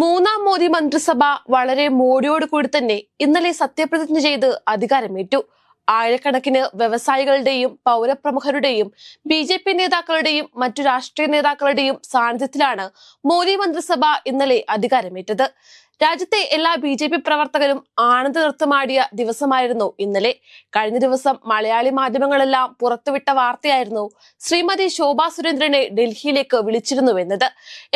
മൂന്നാം മോദി മന്ത്രിസഭ വളരെ മോടിയോട് കൂടി തന്നെ ഇന്നലെ സത്യപ്രതിജ്ഞ ചെയ്ത് അധികാരമേറ്റു. ആയിരക്കണക്കിന് വ്യവസായികളുടെയും പൗരപ്രമുഖരുടെയും ബി ജെ പി നേതാക്കളുടെയും മറ്റു രാഷ്ട്രീയ നേതാക്കളുടെയും സാന്നിധ്യത്തിലാണ് മോദി മന്ത്രിസഭ ഇന്നലെ അധികാരമേറ്റത്. രാജ്യത്തെ എല്ലാ ബി ജെ പി പ്രവർത്തകരും ആനന്ദ നൃത്തമാടിയ ദിവസമായിരുന്നു ഇന്നലെ. കഴിഞ്ഞ ദിവസം മലയാളി മാധ്യമങ്ങളെല്ലാം പുറത്തുവിട്ട വാർത്തയായിരുന്നു ശ്രീമതി ശോഭാ സുരേന്ദ്രനെ ഡൽഹിയിലേക്ക് വിളിച്ചിരുന്നുവെന്നത്.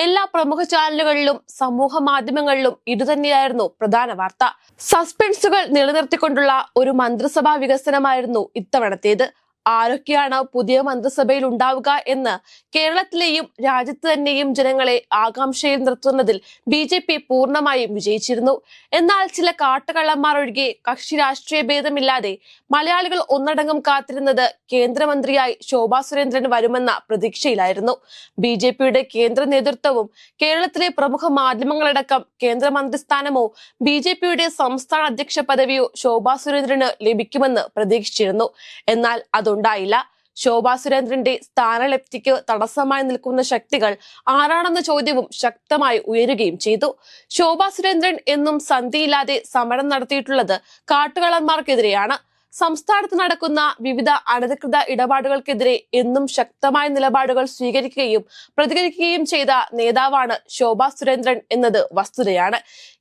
എല്ലാ പ്രമുഖ ചാനലുകളിലും സമൂഹ മാധ്യമങ്ങളിലും ഇതുതന്നെയായിരുന്നു പ്രധാന വാർത്ത. സസ്പെൻസുകൾ നിലനിർത്തിക്കൊണ്ടുള്ള ഒരു മന്ത്രിസഭാ വികസനമായിരുന്നു ഇത്തവണത്തേത്. ആരൊക്കെയാണ് പുതിയ മന്ത്രിസഭയിൽ ഉണ്ടാവുക എന്ന് കേരളത്തിലെയും രാജ്യത്ത് തന്നെയും ജനങ്ങളെ ആകാംക്ഷയിൽ നിർത്തുന്നതിൽ ബി ജെ പി പൂർണമായും വിജയിച്ചിരുന്നു. എന്നാൽ ചില കാട്ടുകള്ളന്മാർ ഒഴികെ കക്ഷി രാഷ്ട്രീയ ഭേദമില്ലാതെ മലയാളികൾ ഒന്നടങ്കം കാത്തിരുന്നത് കേന്ദ്രമന്ത്രിയായി ശോഭാ സുരേന്ദ്രൻ വരുമെന്ന പ്രതീക്ഷയിലായിരുന്നു. ബി ജെ പിയുടെ കേന്ദ്ര നേതൃത്വവും കേരളത്തിലെ പ്രമുഖ മാധ്യമങ്ങളടക്കം കേന്ദ്രമന്ത്രിസ്ഥാനമോ ബി ജെ പിയുടെ സംസ്ഥാന അധ്യക്ഷ പദവിയോ ശോഭാ സുരേന്ദ്രന് ലഭിക്കുമെന്ന് പ്രതീക്ഷിച്ചിരുന്നു. എന്നാൽ അതുണ്ടായില്ല ശോഭാ സുരേന്ദ്രന്റെ സ്ഥാനലബ്ധിക്ക് തടസ്സമായി നിൽക്കുന്ന ശക്തികൾ ആരാണെന്ന ചോദ്യവും ശക്തമായി ഉയരുകയും ചെയ്തു. ശോഭാ സുരേന്ദ്രൻ എന്നും സന്ധിയില്ലാതെ സമരം നടത്തിയിട്ടുള്ളത് കാട്ടുകള്ളന്മാർക്കെതിരെയാണ്. സംസ്ഥാനത്ത് നടക്കുന്ന വിവിധ അനധികൃത ഇടപാടുകൾക്കെതിരെ എന്നും ശക്തമായ നിലപാടുകൾ സ്വീകരിക്കുകയും പ്രതികരിക്കുകയും ചെയ്ത നേതാവാണ് ശോഭാ സുരേന്ദ്രൻ എന്നത് വസ്തുതയാണ്.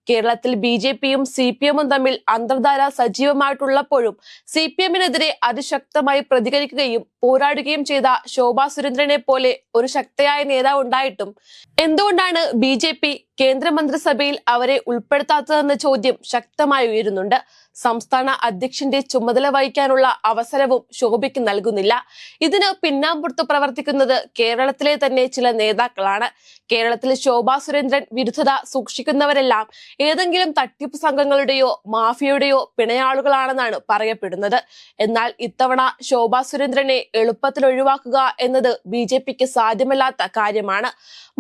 കേരളത്തിൽ ബി ജെ പിയും സി പി എമ്മും തമ്മിൽ അന്തർധാര സജീവമായിട്ടുള്ളപ്പോഴും സി പി എമ്മിനെതിരെ അതിശക്തമായി പ്രതികരിക്കുകയും പോരാടുകയും ചെയ്ത ശോഭാ സുരേന്ദ്രനെ പോലെ ഒരു ശക്തയായ നേതാവ് ഉണ്ടായിട്ടും എന്തുകൊണ്ടാണ് ബി ജെ പി കേന്ദ്രമന്ത്രിസഭയിൽ അവരെ ഉൾപ്പെടുത്താത്തതെന്ന ചോദ്യം ശക്തമായി ഉയരുന്നുണ്ട്. സംസ്ഥാന അധ്യക്ഷന്റെ ചുമതല വഹിക്കാനുള്ള അവസരവും ശോഭയ്ക്ക് നൽകുന്നില്ല. ഇതിന് പിന്നാമ്പുറത്ത് പ്രവർത്തിക്കുന്നത് കേരളത്തിലെ തന്നെ ചില നേതാക്കളാണ്. കേരളത്തിൽ ശോഭാ സുരേന്ദ്രൻ വിരുദ്ധത സൂക്ഷിക്കുന്നവരെല്ലാം ഏതെങ്കിലും തട്ടിപ്പ് സംഘങ്ങളുടെയോ മാഫിയയുടെയോ പിണയാളുകളാണെന്നാണ് പറയപ്പെടുന്നത്. എന്നാൽ ഇത്തവണ ശോഭാ സുരേന്ദ്രനെ എളുപ്പത്തിൽ ഒഴിവാക്കുക എന്നത് ബി ജെ പിക്ക് സാധ്യമല്ലാത്ത കാര്യമാണ്.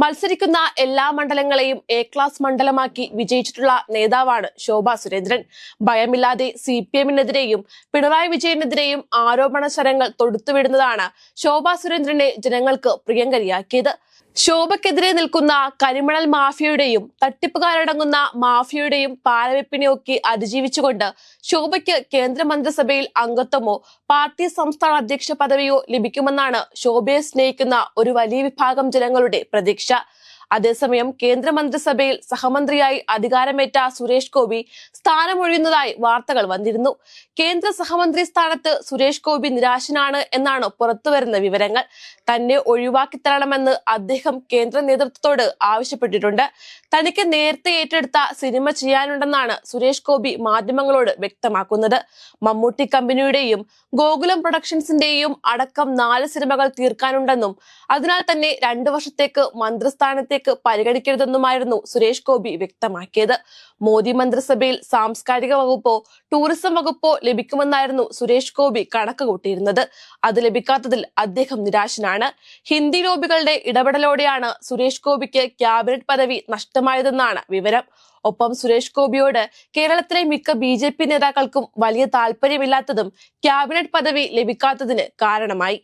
മത്സരിക്കുന്ന എല്ലാ മണ്ഡലങ്ങളെയും എ ക്ലാസ് മണ്ഡലമാക്കി വിജയിച്ചിട്ടുള്ള നേതാവാണ് ശോഭാ സുരേന്ദ്രൻ. ഭയമില്ലാതെ സി പി എമ്മിനെതിരെയും പിണറായി വിജയനെതിരെയും ആരോപണ ശരങ്ങൾ തൊടുത്തുവിടുന്നതാണ് ശോഭാ സുരേന്ദ്രനെ ജനങ്ങൾക്ക് പ്രിയങ്കരിയാക്കിയത്. ശോഭയ്ക്കെതിരെ നിൽക്കുന്ന കരിമണൽ മാഫിയയുടെയും തട്ടിപ്പുകാരടങ്ങുന്ന മാഫിയയുടെയും പാലവെപ്പിനെയൊക്കെ അതിജീവിച്ചുകൊണ്ട് ശോഭയ്ക്ക് കേന്ദ്രമന്ത്രിസഭയിൽ അംഗത്വമോ പാർട്ടി സംസ്ഥാന അധ്യക്ഷ പദവിയോ ലഭിക്കുമെന്നാണ് ശോഭയെ സ്നേഹിക്കുന്ന ഒരു വലിയ വിഭാഗം ജനങ്ങളുടെ പ്രതീക്ഷ. അതേസമയം കേന്ദ്രമന്ത്രിസഭയിൽ സഹമന്ത്രിയായി അധികാരമേറ്റ സുരേഷ് ഗോപി സ്ഥാനമൊഴിയുന്നതായി വാർത്തകൾ വന്നിരുന്നു. കേന്ദ്ര സഹമന്ത്രി സ്ഥാനത്ത് സുരേഷ് ഗോപി നിരാശനാണ് എന്നാണ് പുറത്തുവരുന്ന വിവരങ്ങൾ. തന്നെ ഒഴിവാക്കി തരണമെന്ന് അദ്ദേഹം കേന്ദ്ര നേതൃത്വത്തോട് ആവശ്യപ്പെട്ടിട്ടുണ്ട്. തനിക്ക് നേരത്തെ ഏറ്റെടുത്ത സിനിമ ചെയ്യാനുണ്ടെന്നാണ് സുരേഷ് ഗോപി മാധ്യമങ്ങളോട് വ്യക്തമാക്കുന്നത്. മമ്മൂട്ടി കമ്പനിയുടെയും ഗോകുലം പ്രൊഡക്ഷൻസിന്റെയും അടക്കം നാല് സിനിമകൾ തീർക്കാനുണ്ടെന്നും അതിനാൽ തന്നെ രണ്ടു വർഷത്തേക്ക് മന്ത്രിസ്ഥാനത്തേക്ക് പരിഗണിക്കരുതെന്നുമായിരുന്നു സുരേഷ് ഗോപി വ്യക്തമാക്കിയത്. മോദി മന്ത്രിസഭയിൽ സാംസ്കാരിക വകുപ്പോ ടൂറിസം വകുപ്പോ ലഭിക്കുമെന്നായിരുന്നു സുരേഷ് ഗോപി കണക്ക് കൂട്ടിയിരുന്നത് അത് ലഭിക്കാത്തതിൽ അദ്ദേഹം നിരാശനാണ്. ഹിന്ദി ലോബികളുടെ ഇടപെടലോടെയാണ് സുരേഷ് ഗോപിക്ക് ക്യാബിനറ്റ് പദവി നഷ്ടമായതെന്നാണ് വിവരം. ഒപ്പം സുരേഷ് ഗോപിയോട് കേരളത്തിലെ മിക്ക ബി നേതാക്കൾക്കും വലിയ താല്പര്യമില്ലാത്തതും ക്യാബിനറ്റ് പദവി ലഭിക്കാത്തതിന് കാരണമായി.